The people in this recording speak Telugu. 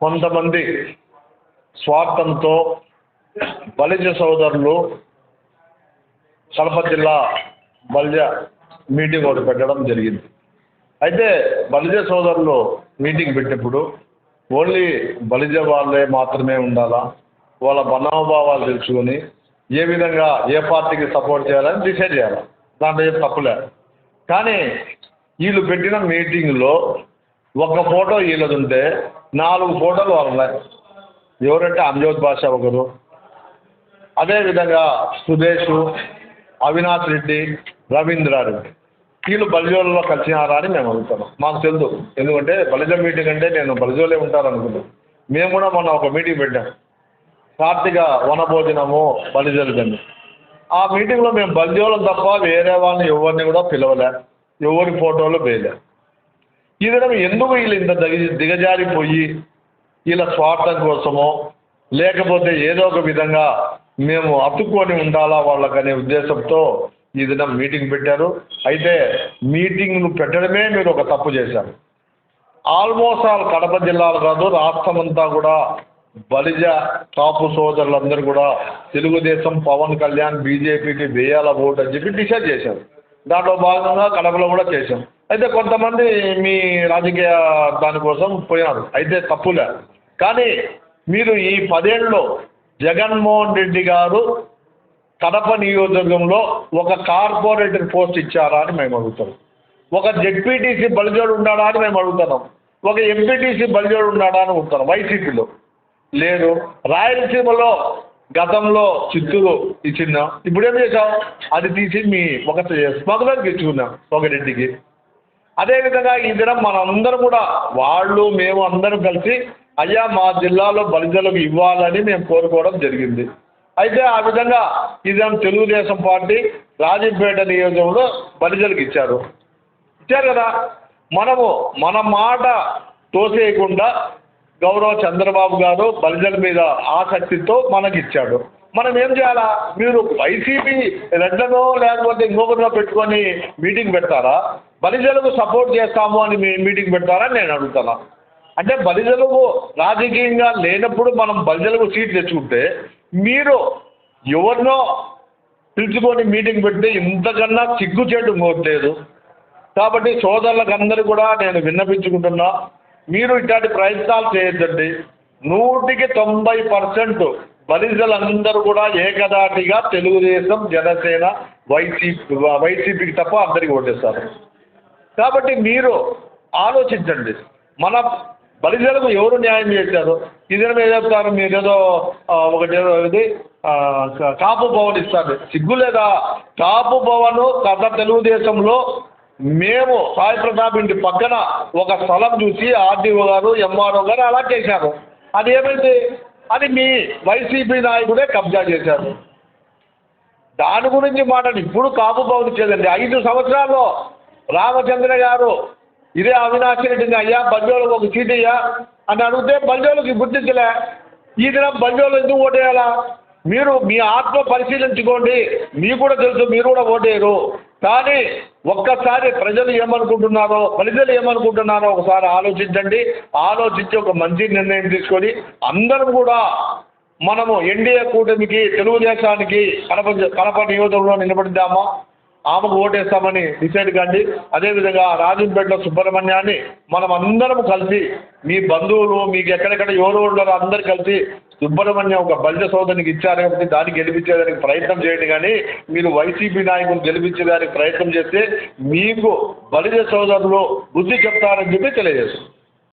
కొంతమంది స్వార్థంతో బలిజ సోదరులు కడప జిల్లా బలిజ మీటింగ్ ఒకటి పెట్టడం జరిగింది. అయితే బలిజ సోదరులు మీటింగ్ పెట్టినప్పుడు ఓన్లీ బలిజ వాళ్ళే మాత్రమే ఉండాలా? వాళ్ళ మనోభావాలు తెలుసుకొని ఏ విధంగా ఏ పార్టీకి సపోర్ట్ చేయాలని డిసైడ్ చేయాలి? దాంట్లో ఏం తప్పులే. కానీ వీళ్ళు పెట్టిన మీటింగ్లో ఒక ఫోటో వీళ్ళది ఉంటే నాలుగు ఫోటోలు వాళ్ళ. ఎవరంటే అంజోత్ బాషా ఒకరు అదేవిధంగా సుదేశ్ అవినాష్ రెడ్డి రవీంద్రారెడ్డి వీళ్ళు బలిజోలలో కలిసినారా అని మేము అడుగుతున్నాం మాకు తెలుసు ఎందుకంటే బలిజ మీటింగ్ అంటే నేను బలిజోలే ఉంటారు అనుకున్నాను మేము కూడా మొన్న ఒక మీటింగ్ పెట్టాం. కార్తీక వనభోజనము బలిజలదని. ఆ మీటింగ్లో మేము బలిజోలం తప్ప వేరే వాళ్ళని ఎవరిని కూడా పిలవలే. ఎవరి ఫోటోలు వేయలే. ఈ విధంగా ఎందుకు వీళ్ళు ఇంత దిగ దిగజారిపోయి వీళ్ళ స్వార్థం కోసమో లేకపోతే ఏదో ఒక విధంగా మేము అతుక్కొని ఉండాలా వాళ్ళకనే ఉద్దేశంతో ఈ దినం మీటింగ్ పెట్టారు. అయితే మీటింగ్ను పెట్టడమే మీరు ఒక తప్పు చేశారు. ఆల్మోస్ట్ ఆల్ కడప జిల్లాలు కాదు రాష్ట్రం అంతా కూడా బలిజ కాపు సోదరులందరూ కూడా తెలుగుదేశం పవన్ కళ్యాణ్ బీజేపీకి వేయాల ఓటు అని చెప్పి డిసైడ్ చేశారు. దాంట్లో భాగంగా కడపలో కూడా చేశాం. అయితే కొంతమంది మీ రాజకీయ దానికోసం పోయినారు. అయితే తప్పులే. కానీ మీరు ఈ పదేళ్ళలో జగన్మోహన్ రెడ్డి గారు కడప నియోజకవర్గంలో ఒక కార్పొరేటర్ పోస్ట్ ఇచ్చారా అని మేము అడుగుతాం. ఒక జెడ్పీటీసీ బలిజోడు ఉన్నాడా అని మేము అడుగుతున్నాం. ఒక ఎంపీటీసీ బలిజోడు ఉన్నాడా అని అడుగుతున్నాం. వైసీపీలో. లేదు రాయలసీమలో గతంలో చిత్తూరు ఇచ్చినాం. ఇప్పుడు ఏం చేసాం అది తీసి మీ ఒక స్మగ్లర్కి ఇచ్చుకున్నాం ఒక రెడ్డికి అదేవిధంగా ఈ దినం మనందరం కూడా వాళ్ళు మేము అందరం కలిసి అయ్యా మా జిల్లాలో బలిజలకు ఇవ్వాలని మేము కోరుకోవడం జరిగింది. అయితే ఆ విధంగా ఈ దినం తెలుగుదేశం పార్టీ రాజంపేట నియోజకంలో బలిజలకు ఇచ్చారు. ఇచ్చారు కదా? మనము మన మాట తోసేయకుండా గౌరవ చంద్రబాబు గారు బలిజల మీద ఆసక్తితో మనకి ఇచ్చాడు మనం ఏం చేయాలా? మీరు వైసీపీ రెడ్లనో లేకపోతే ఇంకొకరినో పెట్టుకొని మీటింగ్ పెడతారా? బలిజలకు సపోర్ట్ చేస్తాము అని మీ మీటింగ్ పెడతారా అని నేను అడుగుతున్నా. అంటే బలిజలకు రాజకీయంగా లేనప్పుడు మనం బలిజలకు సీట్ తెచ్చుకుంటే మీరు ఎవరినో పిలుచుకొని మీటింగ్ పెడితే ఇంతకన్నా సిగ్గుచేటు ఇంకోట్లేదు కాబట్టి సోదరులకు అందరూ కూడా నేను విన్నపించుకుంటున్నా. మీరు ఇట్లాంటి ప్రయత్నాలు చేయొద్దండి. నూటికి తొంభై పర్సెంట్ బలిజలందరూ కూడా ఏకదాటిగా తెలుగుదేశం జనసేన వైసీపీ వైసీపీకి తప్ప అందరికీ ఓటేస్తారు. కాబట్టి మీరు ఆలోచించండి. మన బలిజలకు ఎవరు న్యాయం చేశారు? ఇదేమో ఏం చెప్తారు మీరు ఏదో ఒకటి ఏదో ఇది కాపు భవన్ ఇస్తారు. సిగ్గు లేదా? కాపు భవన్ కథ తెలుగుదేశంలో మేము సాయి ప్రతాప్ ఇంటి పక్కన ఒక స్థలం చూసి ఆర్డీఓ గారు ఎంఆర్ఓ గారు అలా చేశారు. అది ఏమైంది? అది మీ వైసీపీ నాయకుడే కబ్జా చేశారు. దాని గురించి మాట్లాడి ఇప్పుడు కాపు బాగుంది ఐదు సంవత్సరాల్లో రామచంద్ర గారు ఇదే అవినాష్ రెడ్డిని అయ్యా బంజోళ్ళకు ఒక సీట్ అయ్యా అని అడిగితే బంజోళ్ళకి గుర్తించలే. ఈ దినం బంజోళ్ళు ఎందుకు ఓటేయాలా? మీరు మీ ఆత్మ పరిశీలించుకోండి. మీకు కూడా తెలుసు మీరు కూడా ఓటేయరు. కానీ ఒక్కసారి ప్రజలు ఏమనుకుంటున్నారో ప్రజలు ఏమనుకుంటున్నారో ఒకసారి ఆలోచించండి. ఆలోచించి ఒక మంచి నిర్ణయం తీసుకొని అందరం కూడా మనము ఎన్డీఏ కూటమికి తెలుగుదేశానికి కడప కడప నియోజకంలో నిలబడిద్దామా? ఆమెకు ఓటేస్తామని డిసైడ్ కండి. అదేవిధంగా రాజంపేటలో సుబ్రహ్మణ్యాన్ని మనం అందరం కలిసి మీ బంధువులు మీకు ఎక్కడెక్కడ ఎవరు ఉన్నారో అందరు కలిసి సుబ్రహ్మణ్యం ఒక బలిజ సోదరునికి ఇచ్చారు కాబట్టి దాన్ని గెలిపించేదానికి ప్రయత్నం చేయండి. కానీ మీరు వైసీపీ నాయకులు గెలిపించేదానికి ప్రయత్నం చేస్తే మీకు బలిజ సోదరులు బుద్ధి చెప్తారని చెప్పి తెలియజేస్తుంది